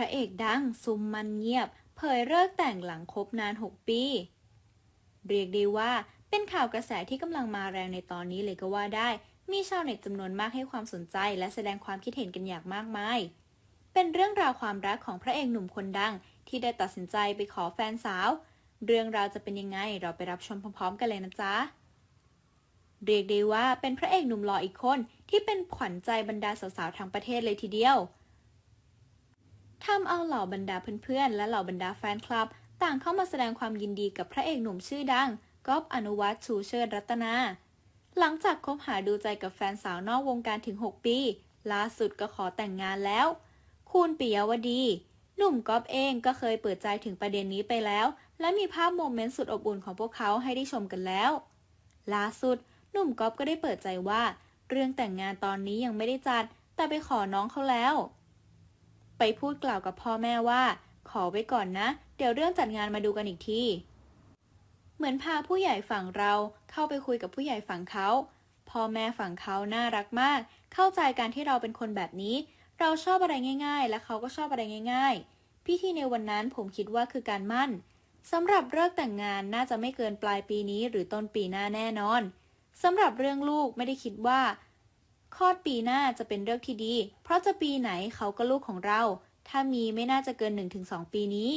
ระเอกดังซุมมันเงียบ เผยเลิกแต่งหลังคบนาน 6 ปี เรียกได้ว่าเป็นข่าวกระแสที่กำลังมาแรงในตอนนี้เลยก็ว่าได้ มีชาวเน็ตจำนวนมากให้ความสนใจและแสดงความคิดเห็นกันอย่างมากมาย เป็นเรื่องราวความรักของพระเอกหนุ่มคนดัง ที่ได้ตัดสินใจไปขอแฟนสาว เรื่องราวจะเป็นยังไงเราไปรับชมพร้อมๆ กันเลยนะจ๊ะเรียกได้ว่าเป็นพระเอกหนุ่มหล่ออีกคนที่เป็นขวัญใจบรรดาสาวๆทั้งประเทศเลยทีเดียว ทำเอาเหล่าบรรดาเพื่อนๆ และเหล่าบรรดาแฟนคลับ ต่างเข้ามาแสดงความยินดีกับพระเอกหนุ่มชื่อดังก๊อฟอนุวัฒน์ชูเชิดรัตนา หลังจากคบหาดูใจกับแฟนสาวนอกวงการถึง 6 ปี ล่าสุดก็ขอแต่งงานแล้ว คุณปิยวดี หนุ่มก๊อฟเองก็เคยเปิดใจถึงประเด็นนี้ไปแล้ว และมีภาพโมเมนต์สุดอบอุ่นของพวกเขาให้ได้ชมกันแล้ว ล่าสุด หนุ่มก๊อฟก็ได้เปิดใจว่า เรื่องแต่งงานตอนนี้ยังไม่ได้จัด แต่ไปขอน้องเขาแล้ว ไปพูดกล่าวกับพ่อแม่ว่า ขอไว้ก่อนนะ เดี๋ยวเรื่องจัดงานมาดูกันอีกที เหมือนพาผู้ใหญ่ฝั่งเราเข้าไปคุยกับผู้ใหญ่ฝั่งเขาพ่อแม่ฝั่งเขาน่ารักมาก เข้าใจการที่เราเป็นคนแบบนี้ เราชอบอะไรง่าย ๆ และเขาก็ชอบอะไรง่าย ๆ พิธีในวันนั้นผมคิดว่าคือการมั่นสำหรับเลิกแต่งงานน่าจะไม่เกินปลายปีนี้หรือต้นปีหน้าแน่นอนสำหรับเรื่องลูกไม่ได้คิดว่า คลอดปีหน้าจะเป็นเรื่องที่ดี เพราะจะปีไหนเขาก็ลูกของเรา ถ้ามีไม่น่าจะเกิน 1-2 ปีนี้